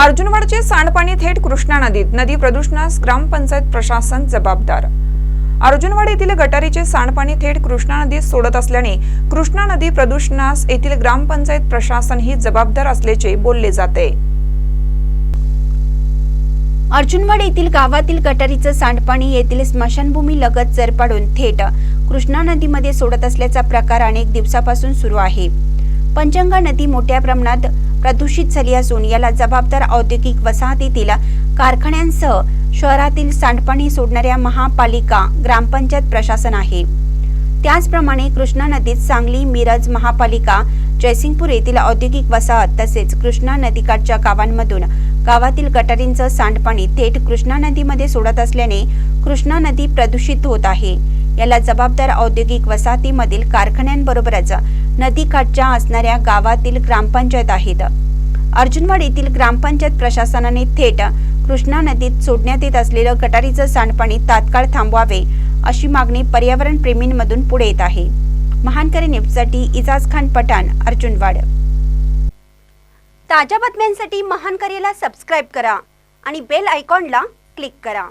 अर्जुनवाडचे सांडपाणी थेट कृष्णा नदीत. नदी प्रदूषणास ग्रामपंचायत प्रशासन जबाबदार. अर्जुनवाड येथील गटारीचे सांडपाणी थेट कृष्णा नदीत सोडत असल्याने कृष्णा नदी प्रदूषणास येथील ग्रामपंचायत प्रशासन ही जबाबदार असल्याचे बोलले जाते. अर्जुनवाड येथील गावातील गटारीचं सांडपाणी येथील स्मशानभूमी लगत जरपाडून थेट कृष्णा नदीमध्ये सोडत असल्याचा प्रकार अनेक दिवसापासून सुरू आहे. पंचंगा नदी मोठ्या प्रमाणात प्रदूषित झाली असून याला जबाबदार औद्योगिक वसाहतीतील कारखान्यांसह शहरातील सांडपाणी सोडणाऱ्या महापालिका ग्रामपंचायत प्रशासन आहे. त्याचप्रमाणे कृष्णा नदीत सांगली मिरज महापालिका जयसिंगपूर येथील औद्योगिक वसाहत तसेच कृष्णा नदीकाठच्या गावांमधून गावातील गटारींचं सांडपाणी थेट कृष्णा नदीमध्ये सोडत असल्याने कृष्णा नदी प्रदूषित होत आहे. याला जबाबदार औद्योगिक वसाहतीमधील कारखान्यांबरोबरच नदीकाठच्या असणाऱ्या गावातील ग्रामपंचायत आहेत. अर्जुनवाड येथील ग्रामपंचायत प्रशासनाने थेट कृष्णा नदीत सोडण्यात येत असलेलं गटारीचं सांडपाणी तात्काळ थांबवावे अशी मागणी पर्यावरण प्रेमींमधून पुढे येत आहे. महानकरी न्यूजसाठी इजाज खान पठाण अर्जुनवाड. ताज्या बातम्यांसाठी महानकरीला सबस्क्राईब करा आणि बेल आयकॉनला क्लिक करा.